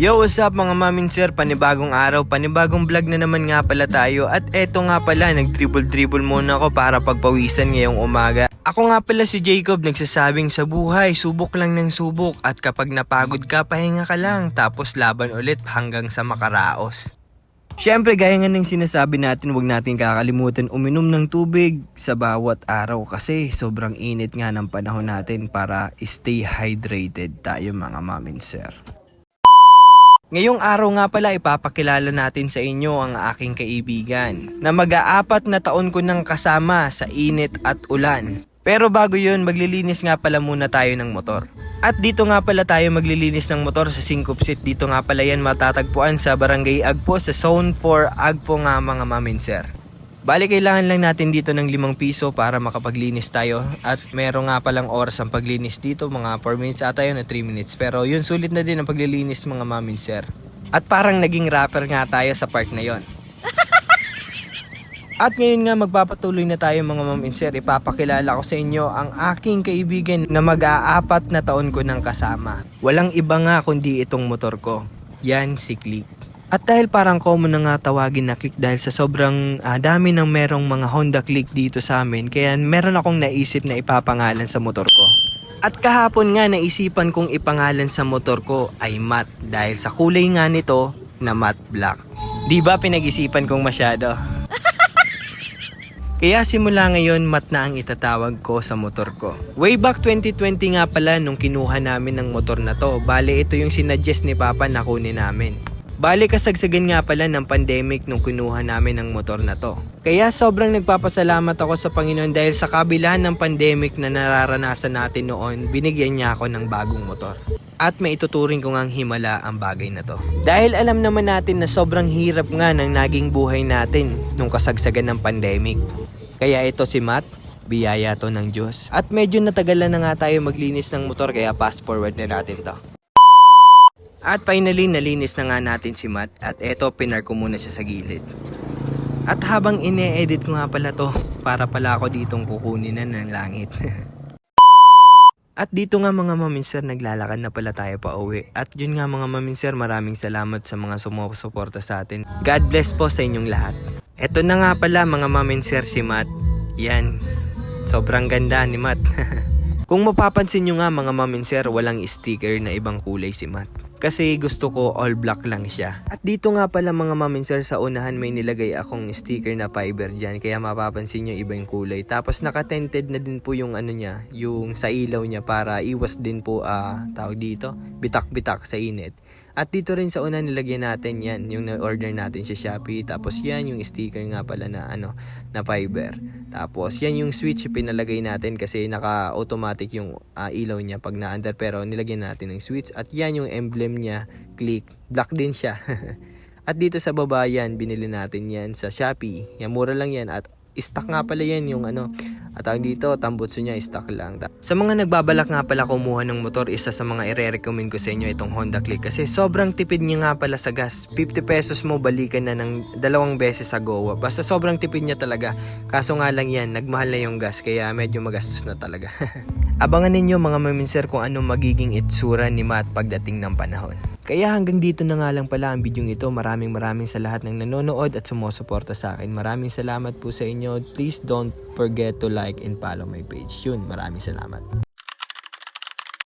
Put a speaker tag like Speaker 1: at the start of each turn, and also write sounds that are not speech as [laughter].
Speaker 1: Yo, what's up mga mamin sir? Panibagong araw, panibagong vlog na naman nga pala tayo At eto nga pala, nag-dribble-dribble muna ako para pagpawisan ngayong umaga Ako nga pala si Jacob, nagsasabing sa buhay, subok lang ng subok At kapag napagod ka, pahinga ka lang Tapos laban ulit hanggang sa makaraos Siyempre, gaya nga ng sinasabi natin, huwag natin kakalimutan uminom ng tubig sa bawat araw kasi sobrang init nga ng panahon natin para stay hydrated tayo mga mamin sir. Ngayong araw nga pala ipapakilala natin sa inyo ang aking kaibigan na mag-aapat na taon ko nang kasama sa init at ulan. Pero bago yun, maglilinis nga pala muna tayo ng motor. At dito nga pala tayo maglilinis ng motor sa Singkupsit. Dito nga pala yan matatagpuan sa Barangay Agpo sa Zone 4 Agpo nga mga mamin sir. Bali kailangan lang natin dito ng 5 piso para makapaglinis tayo at meron nga palang oras ang paglinis dito mga 4 minutes ata yun na 3 minutes pero yun sulit na din ang paglilinis mga mamin sir. At parang naging rapper nga tayo sa part na yon. At ngayon nga magpapatuloy na tayo mga ma'am and sir. Ipapakilala ko sa inyo ang aking kaibigan na mag-aapat na taon ko nang kasama. Walang iba nga kundi itong motor ko. Yan si Click. At dahil parang common na nga tawagin na Click dahil sa sobrang ah, dami ng merong mga Honda Click dito sa amin. Kaya meron akong naisip na ipapangalan sa motor ko. At kahapon nga naisipan kong ipangalan sa motor ko ay matte dahil sa kulay nga nito na matte black. Di ba pinag-isipan kong masyado? [laughs] Kaya simula ngayon, mat na ang itatawag ko sa motor ko. Way back 2020 nga pala nung kinuha namin ng motor na to. Bale, ito yung sinuggest ni Papa na kunin namin. Bale, kasagsagan nga pala ng pandemic nung kinuha namin ng motor na to. Kaya sobrang nagpapasalamat ako sa Panginoon dahil sa kabila ng pandemic na nararanasan natin noon, binigyan niya ako ng bagong motor. At may ituturing ko ngang himala ang bagay na to. Dahil alam naman natin na sobrang hirap nga ng naging buhay natin nung kasagsagan ng pandemic. Kaya ito si Matt, biyaya to ng Diyos. At medyo natagalan na nga tayo maglinis ng motor kaya fast forward na natin to. At finally, nalinis na nga natin si Matt at eto, pinar ko muna siya sa gilid. At habang ine-edit ko nga pala to, para pala ako ditong kukunin na ng langit. [laughs] At dito nga mga maminser, naglalakad na pala tayo pa uwi. At yun nga mga maminser, maraming salamat sa mga sumusuporta sa atin. God bless po sa inyong lahat. Eto na nga pala mga maminser si Matt. Yan, sobrang ganda ni Matt. [laughs] Kung mapapansin nyo nga mga maminser, walang sticker na ibang kulay si Matt. Kasi gusto ko all black lang siya. At dito nga pala mga maminser sa unahan may nilagay akong sticker na fiber dyan. Kaya mapapansin nyo iba yung kulay. Tapos naka-tinted na din po yung ano niya, yung sa ilaw niya para iwas din po ah tawag dito, bitak-bitak sa init. At dito rin sa una nilagyan natin yan, yung na-order natin sa Shopee. Tapos yan yung sticker nga pala na ano, na fiber. Tapos yan yung switch pinalagay natin kasi naka-automatic yung ah, ilaw niya pag na-under. Pero nilagyan natin ng switch. At yan yung emblem niya, click. Black din siya. [laughs] at dito sa baba yan, binili natin yan sa Shopee. Yan, mura lang yan. At stock nga pala yan yung ano at ang dito tambutso niya stock lang. Sa mga nagbabalak nga pala kumuha ng motor isa sa mga ire-recommend ko sa inyo itong Honda Click. Kasi sobrang tipid niya nga pala sa gas. 50 pesos mo balikan na ng dalawang beses sa Goa. Basta sobrang tipid niya talaga. Kaso nga lang yan nagmahal na yung gas kaya medyo magastos na talaga [laughs] abangan ninyo mga maminser kung anong magiging itsura ni Matt pagdating ng panahon kaya hanggang dito na nga lang pala ang video ito. Maraming maraming sa lahat ng nanonood at sumusuporta sa akin. Maraming salamat po sa inyo. Please don't forget to like and follow my page. Yun, maraming salamat.